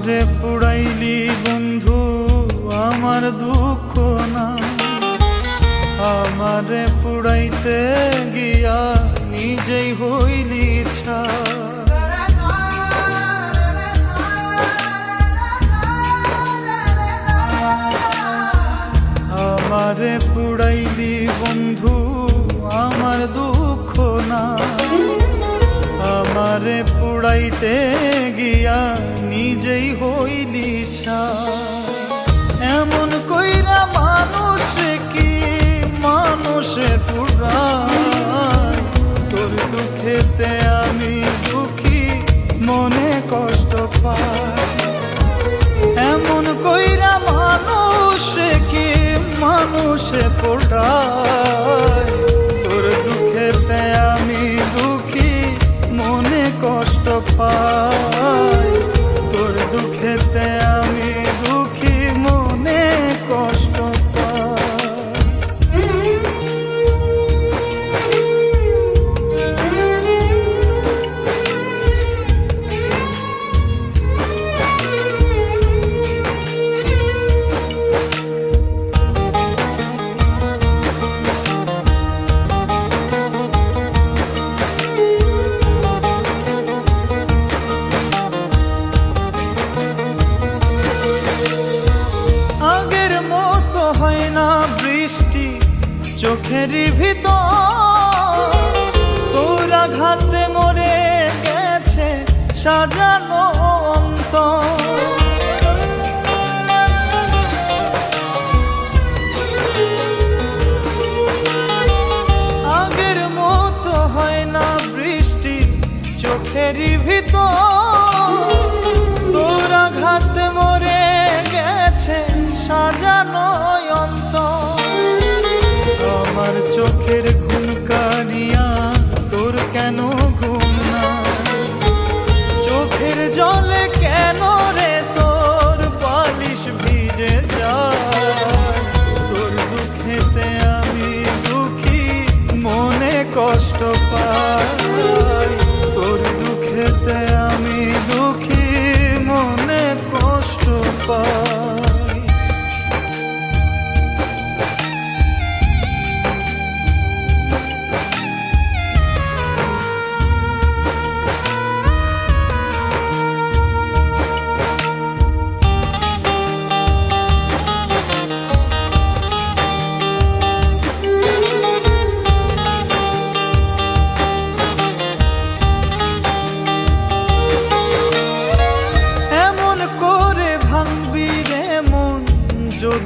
আমারে পুড়াইলি বন্ধু আমার দুঃখ না। আমারে পুড়াইতে গিয়া নিজেই হইলি ছা পুড়াইতে গিয়া নিজেই হইলি ছা চোখের ভিতর তোরা ঘাতে মরে গেছে সাজানো অন্তর। আগের মতো হয় না বৃষ্টি চোখেরই ভিতর। তোরা ঘাত মরে গেছে সাজানো অন্ত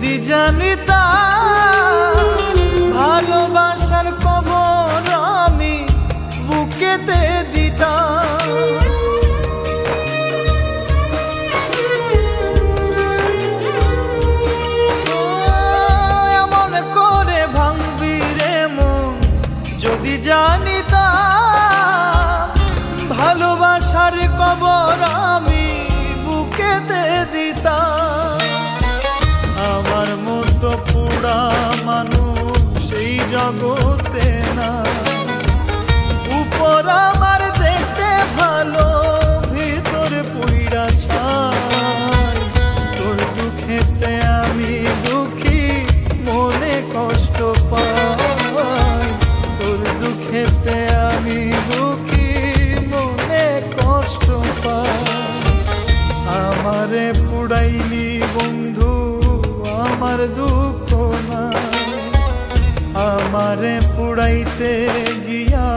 যদি জানিতা ভালোবাসার কবর আমি বুকেতে দিতাম। কষ্ট পাই, তোর দুঃখেতে আমি দুঃখী, মনে কষ্ট পাই। আমারে পুড়াইনি বন্ধু, আমার দুঃখ না আমারে পুড়াইতে গিয়া